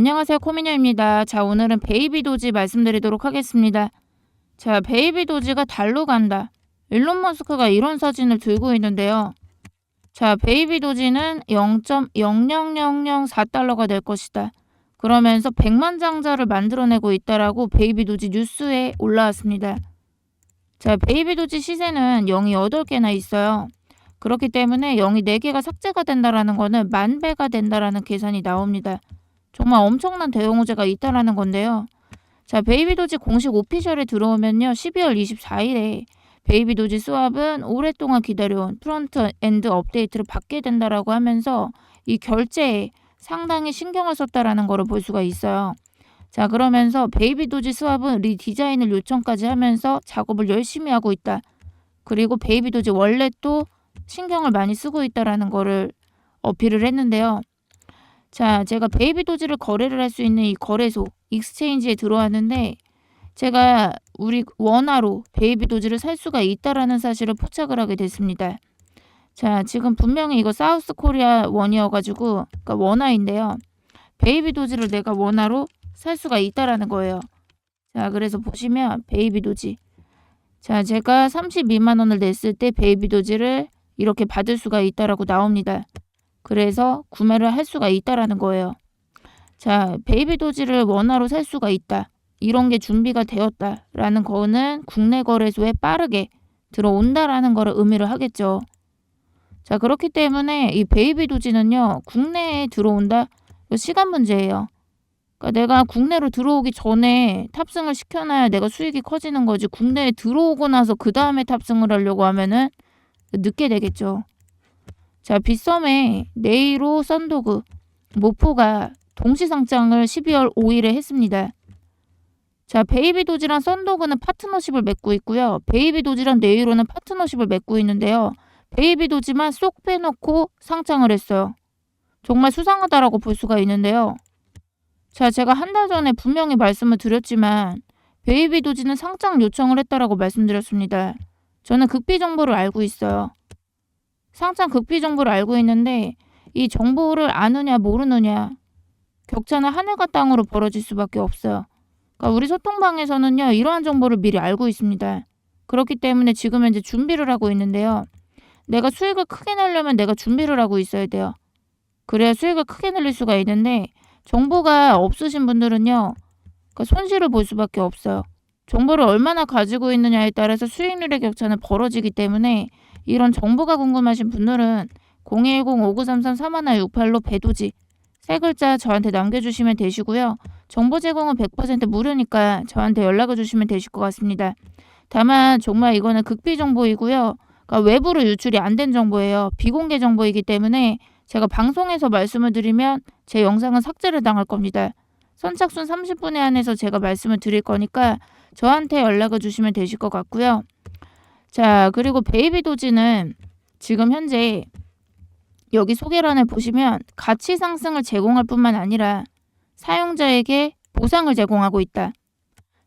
안녕하세요. 코미녀입니다. 자, 오늘은 베이비 도지 말씀드리도록 하겠습니다. 자, 베이비 도지가 달로 간다. 일론 머스크가 이런 사진을 들고 있는데요. 자, 베이비 도지는 0.00004달러가 될 것이다. 그러면서 100만 장자를 만들어내고 있다라고 베이비 도지 뉴스에 올라왔습니다. 자, 베이비 도지 시세는 0이 8개나 있어요. 그렇기 때문에 0이 4개가 삭제가 된다라는 거는 만 배가 된다라는 계산이 나옵니다. 정말 엄청난 대형우제가 있다라는 건데요. 자, 베이비 도지 공식 오피셜에 들어오면요. 12월 24일에 베이비 도지 스왑은 오랫동안 기다려온 프론트 엔드 업데이트를 받게 된다라고 하면서 이 결제에 상당히 신경을 썼다라는 거를 볼 수가 있어요. 자, 그러면서 베이비 도지 스왑은 리디자인을 요청까지 하면서 작업을 열심히 하고 있다. 그리고 베이비 도지 원래도 신경을 많이 쓰고 있다라는 거를 어필을 했는데요. 자, 제가 베이비 도지를 거래를 할 수 있는 이 거래소 익스체인지에 들어왔는데 제가 우리 원화로 베이비 도지를 살 수가 있다라는 사실을 포착을 하게 됐습니다. 자, 지금 분명히 이거 사우스 코리아 원이어가지고 그러니까 원화인데요. 베이비 도지를 내가 원화로 살 수가 있다라는 거예요. 자, 그래서 보시면 베이비 도지. 자, 제가 32만 원을 냈을 때 베이비 도지를 이렇게 받을 수가 있다라고 나옵니다. 그래서 구매를 할 수가 있다라는 거예요. 자, 베이비 도지를 원화로 살 수가 있다. 이런 게 준비가 되었다라는 거는 국내 거래소에 빠르게 들어온다라는 거를 의미를 하겠죠. 자, 그렇기 때문에 이 베이비 도지는요, 국내에 들어온다? 시간 문제예요. 그러니까 내가 국내로 들어오기 전에 탑승을 시켜놔야 내가 수익이 커지는 거지. 국내에 들어오고 나서 그 다음에 탑승을 하려고 하면은 늦게 되겠죠. 자, 빗썸에 네이로 썬도그 모포가 동시 상장을 12월 5일에 했습니다. 자, 베이비 도지랑 썬도그는 파트너십을 맺고 있고요. 베이비 도지랑 네이로는 파트너십을 맺고 있는데요. 베이비 도지만 쏙 빼놓고 상장을 했어요. 정말 수상하다라고 볼 수가 있는데요. 자, 제가 한 달 전에 분명히 말씀을 드렸지만 베이비 도지는 상장 요청을 했다라고 말씀드렸습니다. 저는 극비 정보를 알고 있어요. 상장 극비 정보를 알고 있는데 이 정보를 아느냐 모르느냐 격차는 하늘과 땅으로 벌어질 수밖에 없어요. 그러니까 우리 소통방에서는요 이러한 정보를 미리 알고 있습니다. 그렇기 때문에 지금 현재 준비를 하고 있는데요. 내가 수익을 크게 내려면 내가 준비를 하고 있어야 돼요. 그래야 수익을 크게 늘릴 수가 있는데 정보가 없으신 분들은요 그러니까 손실을 볼 수밖에 없어요. 정보를 얼마나 가지고 있느냐에 따라서 수익률의 격차는 벌어지기 때문에 이런 정보가 궁금하신 분들은 010-5933-3168로 배도지 세 글자 저한테 남겨주시면 되시고요. 정보 제공은 100% 무료니까 저한테 연락을 주시면 되실 것 같습니다. 다만 정말 이거는 극비 정보이고요. 그러니까 외부로 유출이 안 된 정보예요. 비공개 정보이기 때문에 제가 방송에서 말씀을 드리면 제 영상은 삭제를 당할 겁니다. 선착순 30분에 한해서 제가 말씀을 드릴 거니까 저한테 연락을 주시면 되실 것 같고요. 자, 그리고 베이비 도지는 지금 현재 여기 소개란을 보시면 가치 상승을 제공할 뿐만 아니라 사용자에게 보상을 제공하고 있다.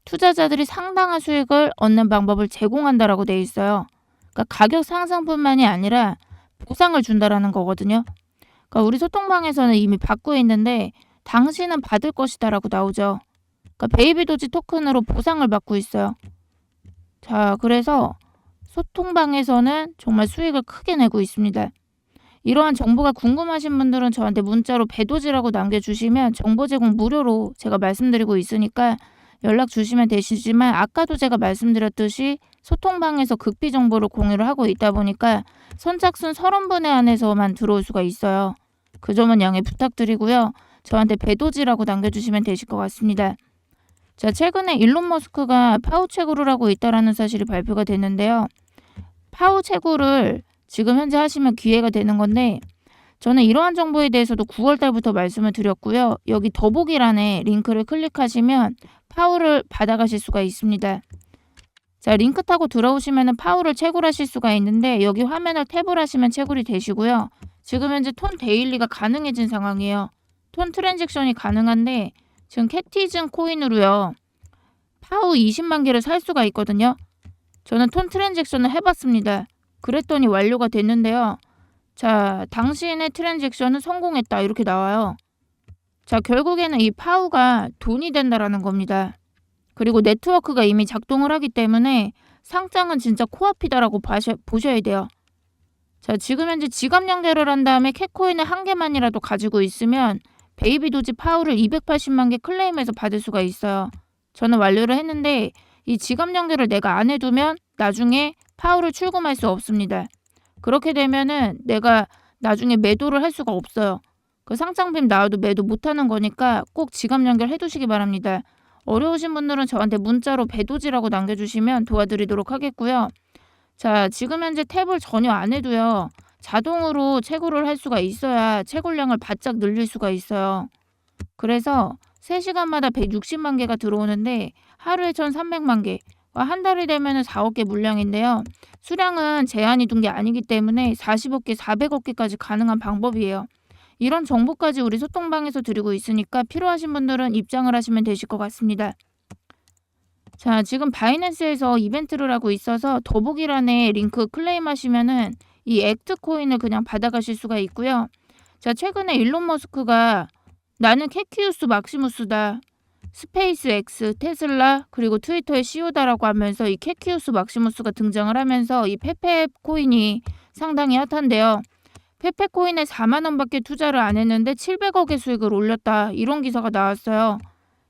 투자자들이 상당한 수익을 얻는 방법을 제공한다라고 되어 있어요. 그러니까 가격 상승뿐만이 아니라 보상을 준다라는 거거든요. 그러니까 우리 소통방에서는 이미 받고 있는데 당신은 받을 것이다라고 나오죠. 그러니까 베이비 도지 토큰으로 보상을 받고 있어요. 자, 그래서 소통방에서는 정말 수익을 크게 내고 있습니다. 이러한 정보가 궁금하신 분들은 저한테 문자로 배도지라고 남겨주시면 정보 제공 무료로 제가 말씀드리고 있으니까 연락 주시면 되시지만 아까도 제가 말씀드렸듯이 소통방에서 극비 정보를 공유를 하고 있다 보니까 선착순 30분에 한해서만 들어올 수가 있어요. 그 점은 양해 부탁드리고요. 저한테 배도지라고 남겨주시면 되실 것 같습니다. 자, 최근에 일론 머스크가 파우체구를 하고 있다라는 사실이 발표가 됐는데요. 파우체구를 지금 현재 하시면 기회가 되는 건데 저는 이러한 정보에 대해서도 9월 달부터 말씀을 드렸고요. 여기 더보기란에 링크를 클릭하시면 파우를 받아가실 수가 있습니다. 자, 링크 타고 들어오시면 파우를 채굴하실 수가 있는데 여기 화면을 탭을 하시면 채굴이 되시고요. 지금 현재 톤 데일리가 가능해진 상황이에요. 톤 트랜잭션이 가능한데 지금 캐티즌 코인으로요. 파우 20만 개를 살 수가 있거든요. 저는 톤 트랜잭션을 해봤습니다. 그랬더니 완료가 됐는데요. 자, 당신의 트랜잭션은 성공했다. 이렇게 나와요. 자, 결국에는 이 파우가 돈이 된다라는 겁니다. 그리고 네트워크가 이미 작동을 하기 때문에 상장은 진짜 코앞이다라고 봐셔, 보셔야 돼요. 자, 지금 현재 지갑 연결을 한 다음에 캣코인을 한 개만이라도 가지고 있으면 베이비 도지 파우를 280만 개 클레임해서 받을 수가 있어요. 저는 완료를 했는데 이 지갑 연결을 내가 안 해두면 나중에 파우를 출금할 수 없습니다. 그렇게 되면은 내가 나중에 매도를 할 수가 없어요. 그 상장빔 나와도 매도 못하는 거니까 꼭 지갑 연결 해 두시기 바랍니다. 어려우신 분들은 저한테 문자로 배도지라고 남겨주시면 도와드리도록 하겠고요. 자, 지금 현재 탭을 전혀 안 해도요. 자동으로 채굴을 할 수가 있어야 채굴량을 바짝 늘릴 수가 있어요. 그래서 3시간마다 160만 개가 들어오는데 하루에 1,300만 개, 한 달이 되면 4억 개 물량인데요. 수량은 제한이 둔 게 아니기 때문에 40억 개, 400억 개까지 가능한 방법이에요. 이런 정보까지 우리 소통방에서 드리고 있으니까 필요하신 분들은 입장을 하시면 되실 것 같습니다. 자, 지금 바이낸스에서 이벤트를 하고 있어서 더보기란에 링크 클레임하시면은 이 액트 코인을 그냥 받아가실 수가 있고요. 자, 최근에 일론 머스크가 나는 캐키우스 막시무스다. 스페이스 X, 테슬라, 그리고 트위터의 CEO다라고 하면서 이 캐키우스 막시무스가 등장을 하면서 이 페페 코인이 상당히 핫한데요. 페페 코인에 4만 원밖에 투자를 안 했는데 700억의 수익을 올렸다. 이런 기사가 나왔어요.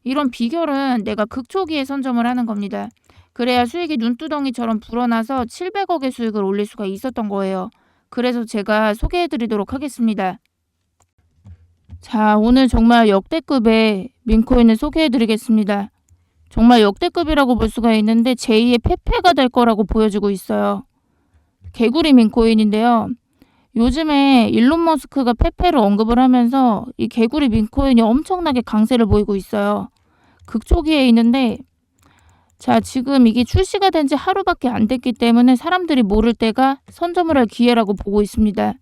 이런 비결은 내가 극초기에 선점을 하는 겁니다. 그래야 수익이 눈두덩이처럼 불어나서 700억의 수익을 올릴 수가 있었던 거예요. 그래서 제가 소개해 드리도록 하겠습니다. 자, 오늘 정말 역대급의 민코인을 소개해 드리겠습니다. 정말 역대급이라고 볼 수가 있는데 제2의 페페가 될 거라고 보여지고 있어요. 개구리 민코인인데요. 요즘에 일론 머스크가 페페를 언급을 하면서 이 개구리 민코인이 엄청나게 강세를 보이고 있어요. 극초기에 있는데 자 지금 이게 출시가 된 지 하루밖에 안 됐기 때문에 사람들이 모를 때가 선점을 할 기회라고 보고 있습니다.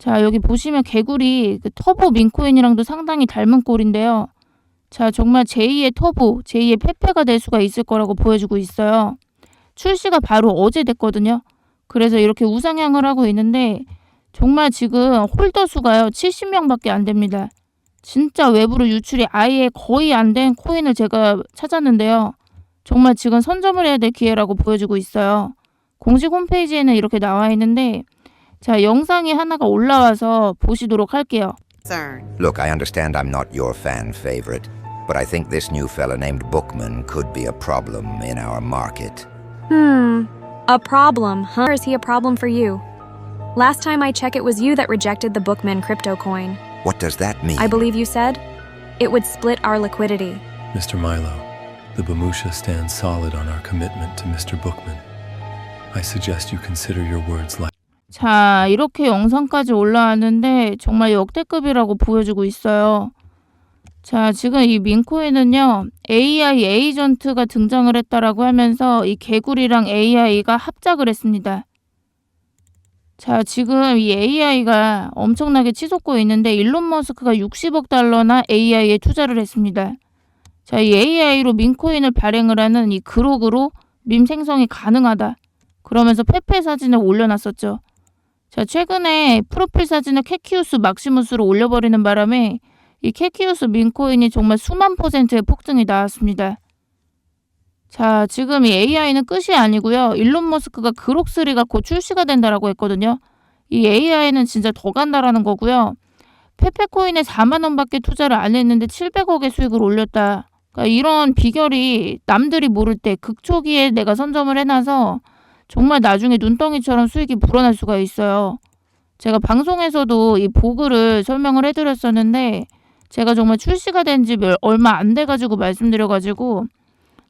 자 여기 보시면 개구리 그 터보 민코인이랑도 상당히 닮은 꼴인데요. 자 정말 제2의 터보, 제2의 페페가 될 수가 있을 거라고 보여주고 있어요. 출시가 바로 어제 됐거든요. 그래서 이렇게 우상향을 하고 있는데 정말 지금 홀더 수가요 70명밖에 안 됩니다. 진짜 외부로 유출이 아예 거의 안 된 코인을 제가 찾았는데요. 정말 지금 선점을 해야 될 기회라고 보여주고 있어요. 공식 홈페이지에는 이렇게 나와 있는데 자 영상이 하나가 올라와서 보시도록 할게요. Look, I understand I'm not your fan favorite, but I think this new fella named Bookman could be a problem in our market. Hmm, a problem, huh? Or is he a problem for you? Last time I check, it was you that rejected the Bookman crypto coin. What does that mean? I believe you said it would split our liquidity. Mr. Milo, the Bamusha stands solid on our commitment to Mr. Bookman. I suggest you consider your words like 자, 이렇게 영상까지 올라왔는데 정말 역대급이라고 보여주고 있어요. 자, 지금 이 민코인은요, AI 에이전트가 등장을 했다라고 하면서 이 개구리랑 AI가 합작을 했습니다. 자, 지금 이 AI가 엄청나게 치솟고 있는데 일론 머스크가 60억 달러나 AI에 투자를 했습니다. 자, 이 AI로 민코인을 발행을 하는 이 그록으로 밈 생성이 가능하다. 그러면서 페페 사진을 올려놨었죠. 자, 최근에 프로필 사진을 캐키우스 막시무스로 올려버리는 바람에 이 캐키우스 민코인이 정말 수만 퍼센트의 폭등이 나왔습니다. 자, 지금 이 AI는 끝이 아니고요. 일론 머스크가 그록3가 곧 출시가 된다라고 했거든요. 이 AI는 진짜 더 간다라는 거고요. 페페코인에 4만 원밖에 투자를 안 했는데 700억의 수익을 올렸다. 그러니까 이런 비결이 남들이 모를 때 극초기에 내가 선점을 해놔서 정말 나중에 눈덩이처럼 수익이 불어날 수가 있어요. 제가 방송에서도 이 보그를 설명을 해드렸었는데 제가 정말 출시가 된 지 얼마 안 돼가지고 말씀드려가지고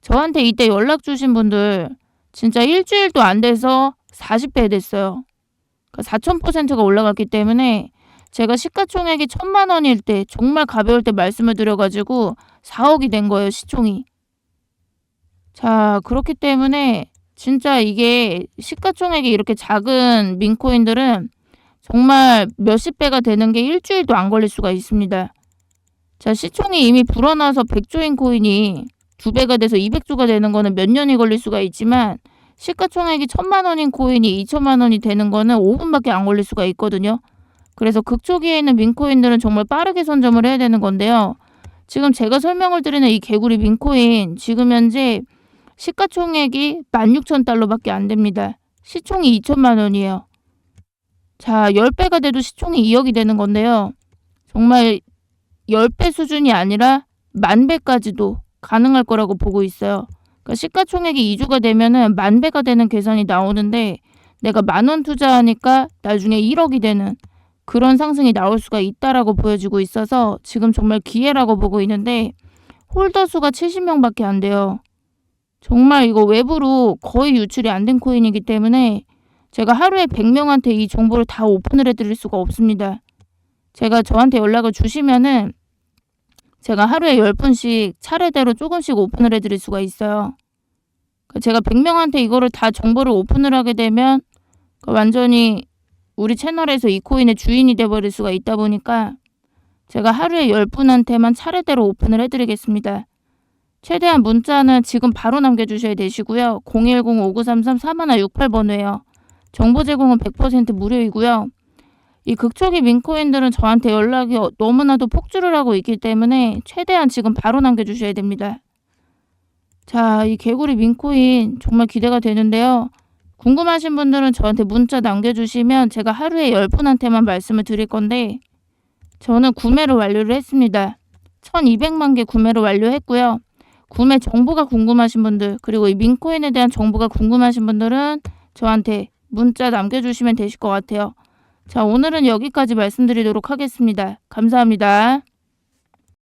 저한테 이때 연락 주신 분들 진짜 일주일도 안 돼서 40배 됐어요. 그러니까 4,000%가 올라갔기 때문에 제가 시가총액이 천만 원일 때 정말 가벼울 때 말씀을 드려가지고 4억이 된 거예요 시총이. 자 그렇기 때문에 진짜 이게 시가총액이 이렇게 작은 민코인들은 정말 몇십 배가 되는 게 일주일도 안 걸릴 수가 있습니다. 자 시총이 이미 불어나서 100조인 코인이 두 배가 돼서 200조가 되는 거는 몇 년이 걸릴 수가 있지만 시가총액이 천만 원인 코인이 2천만 원이 되는 거는 5분밖에 안 걸릴 수가 있거든요. 그래서 극초기에 있는 민코인들은 정말 빠르게 선점을 해야 되는 건데요. 지금 제가 설명을 드리는 이 개구리 민코인 지금 현재 시가총액이 16,000달러밖에 안 됩니다. 시총이 2천만 원이에요. 자, 10배가 돼도 시총이 2억이 되는 건데요. 정말 10배 수준이 아니라 만 배까지도 가능할 거라고 보고 있어요. 그러니까 시가총액이 2주가 되면은 만 배가 되는 계산이 나오는데 내가 만 원 투자하니까 나중에 1억이 되는 그런 상승이 나올 수가 있다라고 보여지고 있어서 지금 정말 기회라고 보고 있는데 홀더 수가 70명밖에 안 돼요. 정말 이거 외부로 거의 유출이 안 된 코인이기 때문에 제가 하루에 100명한테 이 정보를 다 오픈을 해드릴 수가 없습니다. 제가 저한테 연락을 주시면은 제가 하루에 10분씩 차례대로 조금씩 오픈을 해드릴 수가 있어요. 그러니까 제가 100명한테 이거를 다 정보를 오픈을 하게 되면 그 완전히 우리 채널에서 이 코인의 주인이 돼버릴 수가 있다 보니까 제가 하루에 10분한테만 차례대로 오픈을 해드리겠습니다. 최대한 문자는 지금 바로 남겨주셔야 되시고요. 010-5933-4168번호예요. 정보 제공은 100% 무료이고요. 이 극초기 민코인들은 저한테 연락이 어- 너무나도 폭주를 하고 있기 때문에 최대한 지금 바로 남겨주셔야 됩니다. 자, 이 개구리 민코인 정말 기대가 되는데요. 궁금하신 분들은 저한테 문자 남겨주시면 제가 하루에 10분한테만 말씀을 드릴 건데 저는 구매를 완료를 했습니다. 1200만 개 구매를 완료했고요. 구매 정보가 궁금하신 분들 그리고 이 민코인에 대한 정보가 궁금하신 분들은 저한테 문자 남겨주시면 되실 것 같아요. 자, 오늘은 여기까지 말씀드리도록 하겠습니다. 감사합니다.